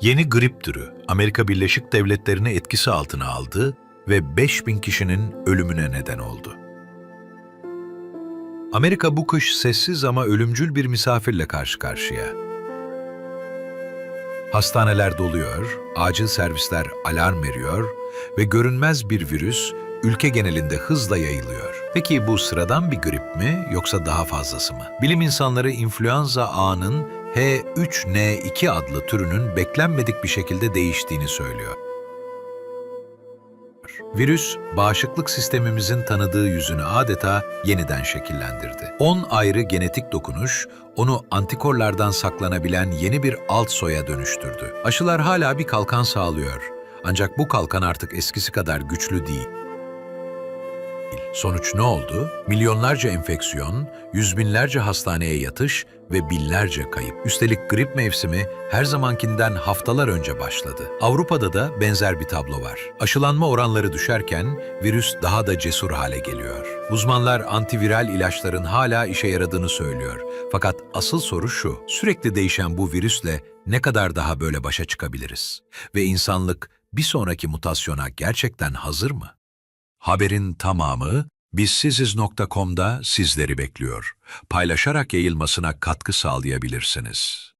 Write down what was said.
Yeni grip türü Amerika Birleşik Devletleri'ni etkisi altına aldı ve 5000 kişinin ölümüne neden oldu. Amerika bu kış sessiz ama ölümcül bir misafirle karşı karşıya. Hastaneler doluyor, acil servisler alarm veriyor ve görünmez bir virüs ülke genelinde hızla yayılıyor. Peki bu sıradan bir grip mi yoksa daha fazlası mı? Bilim insanları influenza A'nın H3N2 adlı türünün beklenmedik bir şekilde değiştiğini söylüyor. Virüs, bağışıklık sistemimizin tanıdığı yüzünü adeta yeniden şekillendirdi. 10 ayrı genetik dokunuş, onu antikorlardan saklanabilen yeni bir alt soya dönüştürdü. Aşılar hala bir kalkan sağlıyor. Ancak bu kalkan artık eskisi kadar güçlü değil. Sonuç ne oldu? Milyonlarca enfeksiyon, yüz binlerce hastaneye yatış ve binlerce kayıp. Üstelik grip mevsimi her zamankinden haftalar önce başladı. Avrupa'da da benzer bir tablo var. Aşılanma oranları düşerken virüs daha da cesur hale geliyor. Uzmanlar antiviral ilaçların hala işe yaradığını söylüyor. Fakat asıl soru şu, sürekli değişen bu virüsle ne kadar daha böyle başa çıkabiliriz? Ve insanlık bir sonraki mutasyona gerçekten hazır mı? Haberin tamamı bizsiziz.com'da sizleri bekliyor. Paylaşarak yayılmasına katkı sağlayabilirsiniz.